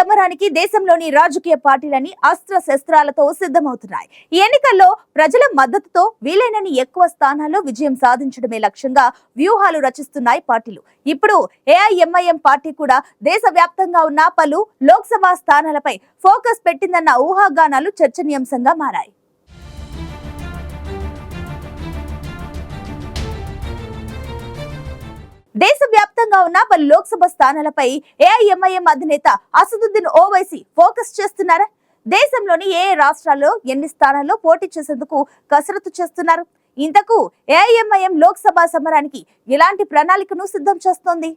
సమరానికి దేశంలోని రాజకీయ పార్టీలని అస్త్ర శస్త్రాలతో సిద్ధమవుతున్నాయి. ఈ ఎన్నికల్లో ప్రజల మద్దతుతో వీలైనన్ని ఎక్కువ స్థానాల్లో విజయం సాధించడమే లక్ష్యంగా వ్యూహాలు రచిస్తున్నాయి పార్టీలు. ఇప్పుడు ఏఐఎంఐఎం పార్టీ కూడా దేశవ్యాప్తంగా ఉన్న పలు లోక్సభ స్థానాలపై ఫోకస్ పెట్టిందన్న ఊహాగానాలు చర్చనీయాంశంగా మారాయి. దేశవ్యాప్తంగా ఉన్న పలు లోక్సభ స్థానాలపై ఏఐఎంఐఎం అధినేత అసదుద్దీన్ ఓవైసీ ఫోకస్ చేస్తున్నారా? దేశంలోని ఏ రాష్ట్రాల్లో ఎన్ని స్థానాల్లో పోటీ చేసేందుకు కసరత్తు చేస్తున్నారు? ఇంతకు ఏఐఎంఐఎం లోక్సభ సమరానికి ఎలాంటి ప్రణాళికను సిద్ధం చేస్తోంది?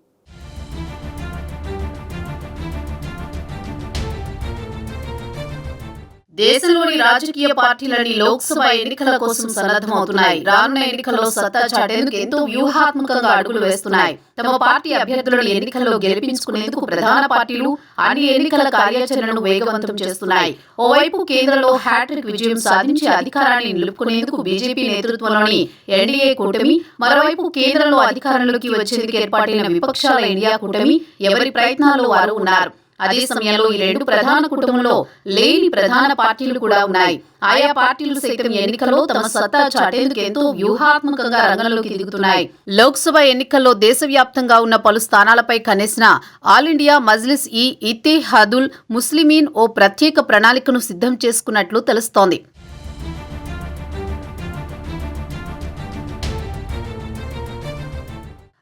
దేశంలోని రాజకీయ పార్టీలని లోక్సభ ఎన్నికల కోసం సన్నద్ధమవుతున్నాయి. రానున్న ఎన్నికల్లో సత్తా చాటేందుకు ఎంతో వ్యూహాత్మకంగా అడుగులు వేస్తున్నాయి. తమ పార్టీ అభ్యర్థులను ఎన్నికల్లో గెలిపించుకునేందుకు ప్రధాన పార్టీలు అన్ని ఎన్నికల కార్యాచరణను వేగవంతం చేస్తున్నాయి. ఓవైపు కేంద్రంలో హ్యాట్రిక్ విజయం సాధించి అధికారాన్ని నిలుపుకునేందుకు బీజేపీ నేతృత్వంలోని ఎన్డీఏ కూటమి మరోవైపు కేంద్రంలో అధికారంలోకి వచ్చేందుకు ఏర్పాటైన విపక్షాల ఇండియా కూటమి ఎవరి ప్రయత్నాల్లో వారు ఉన్నారు? అదే సమయంలో ఈ రెండు ప్రధాన కుటుంబంలో లేని ప్రధాన పార్టీలు కూడా ఉన్నాయి. ఆయా పార్టీలు సైతం ఎన్నికల్లో తమ సత్తా చాటేందుకు ఎంతో వ్యూహాత్మకంగా రంగంలోకి దిగుతున్నాయి. లోక్సభ ఎన్నికల్లో దేశవ్యాప్తంగా ఉన్న పలు స్థానాలపై కనేసిన ఆల్ ఇండియా మజ్లిస్ ఈ ఇతిహాదుల్ ముస్లిమీన్ ఓ ప్రత్యేక ప్రణాళికను సిద్ధం చేసుకున్నట్లు తెలుస్తోంది.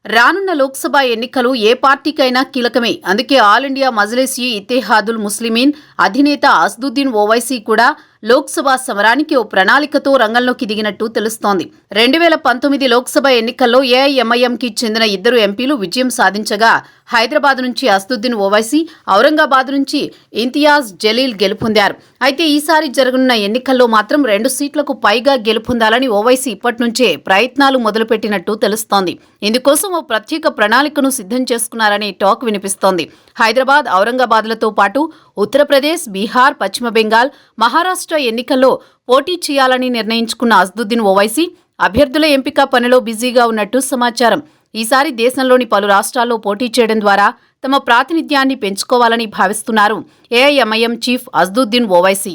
రానున్న లోక్సభ ఎన్నికలు ఏ పార్టీకైనా కీలకమే. అందుకే ఆల్ ఇండియా మజ్లిస్ ఈ ఇత్తేహాదుల్ ముస్లిమీన్ అధినేత అస్దుద్దీన్ ఓవైసీ కూడా లోక్సభ సమరానికి ఓ ప్రణాళికతో రంగంలోకి దిగినట్టు తెలుస్తోంది. రెండు వేల పంతొమ్మిది లోక్సభ ఎన్నికల్లో ఏఐఎంఐఎంకి చెందిన ఇద్దరు ఎంపీలు విజయం సాధించగా హైదరాబాద్ నుంచి అస్దుద్దీన్ ఓవైసీ ఔరంగాబాద్ నుంచి ఇంతియాజ్ జలీల్ గెలుపొందారు. అయితే ఈసారి జరగనున్న ఎన్నికల్లో మాత్రం రెండు సీట్లకు పైగా గెలుపొందాలని ఓవైసీ ఇప్పటి నుంచే ప్రయత్నాలు మొదలుపెట్టినట్టు తెలుస్తోంది. ఇందుకోసం ఓ ప్రత్యేక ప్రణాళికను సిద్ధం చేసుకున్నారని టాక్ వినిపిస్తోంది. హైదరాబాద్ ఔరంగాబాద్లతో పాటు ఉత్తరప్రదేశ్ బీహార్ పశ్చిమ బెంగాల్ మహారాష్ట్ర ఎన్నికల్లో పోటీ చేయాలని నిర్ణయించుకున్న అస్దుద్దీన్ ఓవైసీ అభ్యర్థుల ఎంపిక పనిలో బిజీగా ఉన్నట్టు సమాచారం. ఈసారి దేశంలోని పలు రాష్ట్రాల్లో పోటీ చేయడం ద్వారా తమ ప్రాతినిధ్యాన్ని పెంచుకోవాలని భావిస్తున్నారు. AIMIM chief Asaduddin Owaisi.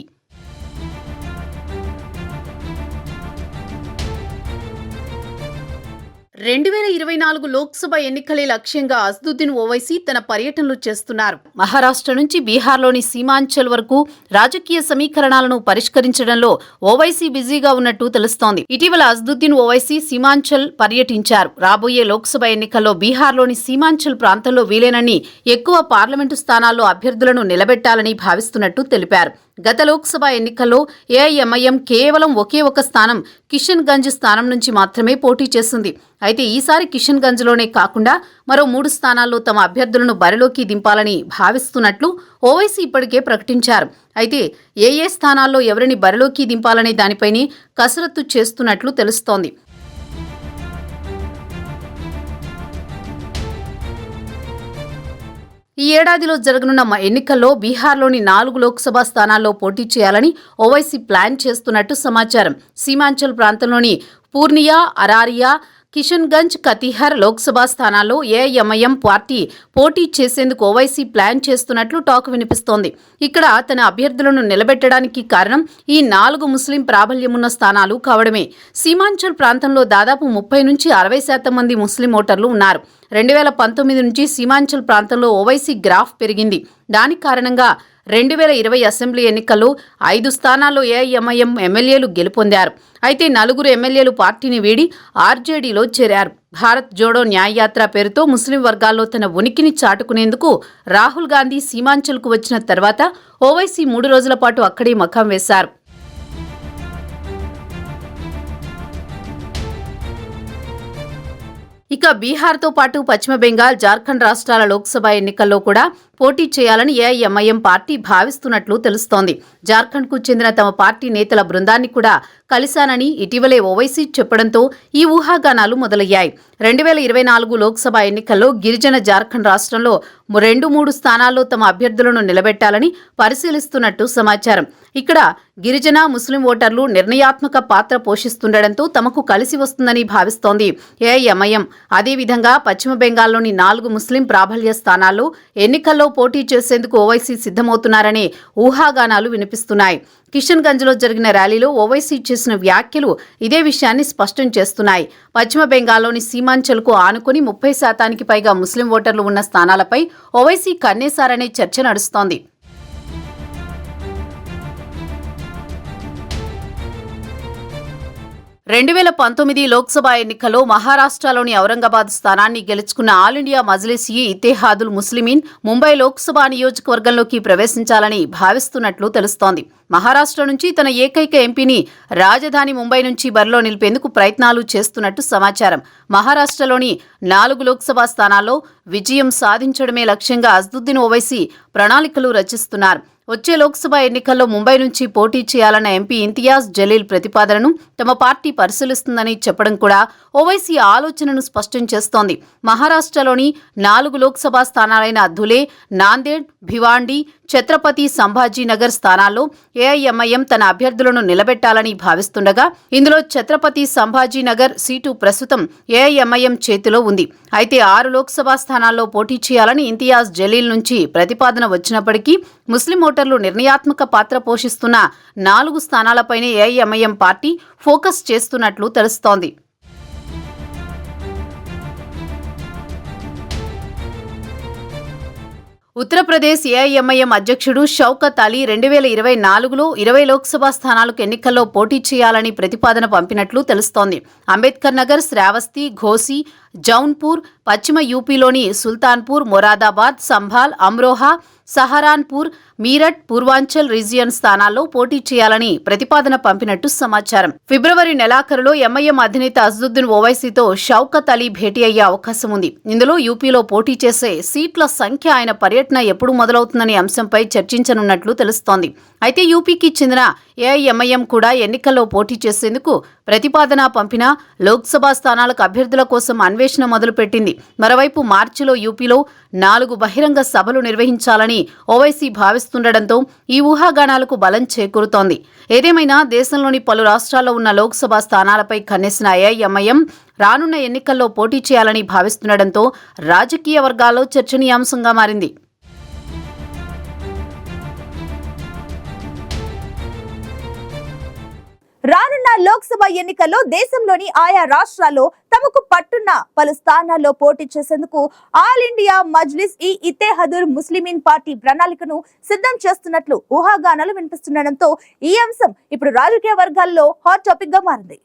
రెండు వేల ఇరవై నాలుగు లోక్సభ ఎన్నికలే లక్ష్యంగా అస్దుద్దీన్ ఓవైసీ తన పర్యటనలు చేస్తున్నారు. మహారాష్ట్ర నుంచి బీహార్లోని సీమాంచల్ వరకు రాజకీయ సమీకరణాలను పరిష్కరించడంలో ఓవైసీ బిజీగా ఉన్నట్టు తెలుస్తోంది. ఇటీవల అస్దుద్దీన్ ఓవైసీ సీమాంచల్ పర్యటించారు. రాబోయే లోక్సభ ఎన్నికల్లో బీహార్లోని సీమాంచల్ ప్రాంతంలో వీలేనని ఎక్కువ పార్లమెంటు స్థానాల్లో అభ్యర్థులను నిలబెట్టాలని భావిస్తున్నట్టు తెలిపారు. గత లోక్సభ ఎన్నికల్లో ఏఐఎంఐఎం కేవలం ఒకే ఒక స్థానం కిషన్ గంజ్ స్థానం నుంచి మాత్రమే పోటీ చేస్తుంది. అయితే ఈసారి కిషన్ గంజ్లోనే కాకుండా మరో మూడు స్థానాల్లో తమ అభ్యర్థులను బరిలోకి దింపాలని భావిస్తున్నట్లు ఓవైసీ ఇప్పటికే ప్రకటించారు. అయితే ఏ ఏ స్థానాల్లో ఎవరిని బరిలోకి దింపాలనే దానిపైనే కసరత్తు చేస్తున్నట్లు తెలుస్తోంది. ఈ ఏడాదిలో జరగనున్న ఎన్నికల్లో బీహార్లోని నాలుగు లోక్సభ స్థానాల్లో పోటీ చేయాలని ఓవైసీ ప్లాన్ చేస్తున్నట్టు సమాచారం. సీమాంచల్ ప్రాంతంలోని పూర్నియా అరారియా కిషన్గంజ్ కతిహార్ లోక్సభ స్థానాల్లో ఏఎంఐఎం పార్టీ పోటీ చేసేందుకు ఓవైసీ ప్లాన్ చేస్తున్నట్లు టాక్ వినిపిస్తోంది. ఇక్కడ తన అభ్యర్థులను నిలబెట్టడానికి కారణం ఈ నాలుగు ముస్లిం ప్రాబల్యమున్న స్థానాలు కావడమే. సీమాంచల్ ప్రాంతంలో దాదాపు ముప్పై నుంచి అరవై శాతం మంది ముస్లిం ఓటర్లు ఉన్నారు. రెండు వేల పంతొమ్మిది నుంచి సీమాంచల్ ప్రాంతంలో ఓవైసీ గ్రాఫ్ పెరిగింది. దాని కారణంగా రెండు వేల ఇరవై అసెంబ్లీ ఎన్నికల్లో ఐదు స్థానాల్లో ఏఐఎంఐఎం ఎమ్మెల్యేలు గెలుపొందారు. అయితే నలుగురు ఎమ్మెల్యేలు పార్టీని వీడి ఆర్జేడీలో చేరారు. భారత్ జోడో న్యాయయాత్ర పేరుతో ముస్లిం వర్గాల్లో తన ఉనికిని చాటుకునేందుకు రాహుల్ గాంధీ సీమాంచల్కు వచ్చిన తర్వాత ఓవైసీ మూడు రోజుల పాటు అక్కడే మకాం వేశారు. ఇక బీహార్తో పాటు పశ్చిమ బెంగాల్ జార్ఖండ్ రాష్ట్రాల లోక్సభ ఎన్నికల్లో కూడా పోటీ చేయాలని ఏఐఎంఐఎం పార్టీ భావిస్తున్నట్లు తెలుస్తోంది. జార్ఖండ్కు చెందిన తమ పార్టీ నేతల బృందాన్ని కూడా కలిశానని ఇటీవలే ఓవైసీ చెప్పడంతో ఈ ఊహాగానాలు మొదలయ్యాయి. రెండు వేల ఇరవై నాలుగు లోక్సభ ఎన్నికల్లో గిరిజన జార్ఖండ్ రాష్ట్రంలో రెండు మూడు స్థానాల్లో తమ అభ్యర్థులను నిలబెట్టాలని పరిశీలిస్తున్నట్టు సమాచారం. ఇక్కడ గిరిజన ముస్లిం ఓటర్లు నిర్ణయాత్మక పాత్ర పోషిస్తుండటంతో తమకు కలిసి వస్తుందని భావిస్తోంది. ఏఐఎంఐఎం అదేవిధంగా పశ్చిమ బెంగాల్లోని నాలుగు ముస్లిం ప్రాబల్య స్థానాల్లో ఎన్నికల్లో పోటీ చేసేందుకు ఓవైసీ సిద్ధమవుతున్నారనే ఊహాగానాలు వినిపిస్తున్నాయి. కిషన్ గంజ్లో జరిగిన ర్యాలీలో ఓవైసీ చేసిన వ్యాఖ్యలు ఇదే విషయాన్ని స్పష్టం చేస్తున్నాయి. పశ్చిమ బెంగాల్లోని సీమాంచల్కు ఆనుకుని ముప్పై శాతానికి పైగా ముస్లిం ఓటర్లు ఉన్న స్థానాలపై ఓవైసీ కన్నేశారనే చర్చ నడుస్తోంది. రెండు వేల పంతొమ్మిది లోక్సభ ఎన్నికల్లో మహారాష్ట్రలోని ఔరంగాబాద్ స్థానాన్ని గెలుచుకున్న ఆల్ ఇండియా మజ్లిస్ ఈ ఇత్తేహాదుల్ ముస్లిమీన్ ముంబై లోక్సభ నియోజకవర్గంలోకి ప్రవేశించాలని భావిస్తున్నట్లు తెలుస్తోంది. మహారాష్ట్ర నుంచి తన ఏకైక ఎంపీని రాజధాని ముంబై నుంచి బరిలో నిలిపేందుకు ప్రయత్నాలు చేస్తున్నట్టు సమాచారం. మహారాష్ట్రలోని నాలుగు లోక్సభ స్థానాల్లో విజయం సాధించడమే లక్ష్యంగా అజ్దుద్దీన్ ఓవైసీ ప్రణాళికలు రచిస్తున్నారు. వచ్చే లోక్సభ ఎన్నికల్లో ముంబై నుంచి పోటీ చేయాలన్న ఎంపీ ఇంతియాజ్ జలీల్ ప్రతిపాదనను తమ పార్టీ పరిశీలిస్తుందని చెప్పడం కూడా ఓవైసీ ఆలోచనను స్పష్టం చేస్తోంది. మహారాష్ట్రలోని నాలుగు లోక్సభ స్థానాలైన ధులే నాందేడ్ భివాండి ఛత్రపతి సంభాజీనగర్ స్థానాల్లో ఏఐఎంఐఎం తన అభ్యర్థులను నిలబెట్టాలని భావిస్తుండగా ఇందులో ఛత్రపతి సంభాజీనగర్ సీటు ప్రస్తుతం ఏఐఎంఐఎం చేతిలో ఉంది. అయితే ఆరు లోక్సభ స్థానాల్లో పోటీ చేయాలని ఇంతియాజ్ జలీల్ నుంచి ప్రతిపాదన వచ్చినప్పటికీ ముస్లిం ఓటర్లు నిర్ణయాత్మక పాత్ర పోషిస్తున్న నాలుగు స్థానాలపైనే ఏఐఎంఐఎం పార్టీ ఫోకస్ చేస్తున్నట్లు తెలుస్తోంది. ఉత్తరప్రదేశ్ ఏఐఎంఐఎం అధ్యక్షుడు షౌకత్ అలీ రెండు వేల ఇరవై నాలుగులో ఇరవై లోక్సభ స్థానాలకు ఎన్నికల్లో పోటీ చేయాలని ప్రతిపాదన పంపినట్లు తెలుస్తోంది. అంబేద్కర్ నగర్ శ్రావస్తి ఘోసి జౌన్పూర్ పశ్చిమ యూపీలోని సుల్తాన్పూర్ మొరాదాబాద్ సంభాల్ అమ్రోహా సహరాన్పూర్ మీరట్ పూర్వాంచల్ రీజియన్ స్థానాల్లో పోటీ చేయాలని ప్రతిపాదన పంపినట్టు సమాచారం. ఫిబ్రవరి నెలాఖరులో ఎంఐఎం అధినేత అజదుద్దీన్ ఓవైసీతో షౌకత్ అలీ భేటీ అయ్యే అవకాశం ఉంది. ఇందులో యూపీలో పోటీ చేసే సీట్ల సంఖ్య ఆయన పర్యటన ఎప్పుడు మొదలవుతుందనే అంశంపై చర్చించనున్నట్లు తెలుస్తోంది. అయితే యూపీకి చెందిన ఏఐఎంఐఎం కూడా ఎన్నికల్లో పోటీ చేసేందుకు ప్రతిపాదన పంపిన లోక్సభ స్థానాలకు అభ్యర్థుల కోసం అన్వేషణ మొదలుపెట్టింది. మరోవైపు మార్చిలో యూపీలో నాలుగు బహిరంగ సభలు నిర్వహించాలని ఓవైసీ భావిస్తుండటంతో ఈ ఊహాగానాలకు బలం చేకూరుతోంది. ఏదేమైనా దేశంలోని పలు రాష్ట్రాల్లో ఉన్న లోక్సభ స్థానాలపై కన్నేసిన ఏఐఎంఐఎం రానున్న ఎన్నికల్లో పోటీ చేయాలని భావిస్తుండటంతో రాజకీయ వర్గాల్లో చర్చనీయాంశంగా మారింది. రానున్న లోక్సభ ఎన్నికల్లో దేశంలోని ఆయా రాష్ట్రాల్లో తమకు పట్టున్న పలు స్థానాల్లో పోటీ చేసేందుకు ఆల్ ఇండియా మజ్లిస్ ఈ ఇతేహదుర్ ముస్లిమీన్ పార్టీ ప్రణాళికను సిద్ధం చేస్తున్నట్లు ఊహాగానాలు వినిపిస్తుండటంతో ఈ అంశం ఇప్పుడు రాజకీయ వర్గాల్లో హాట్ టాపిక్గా మారింది.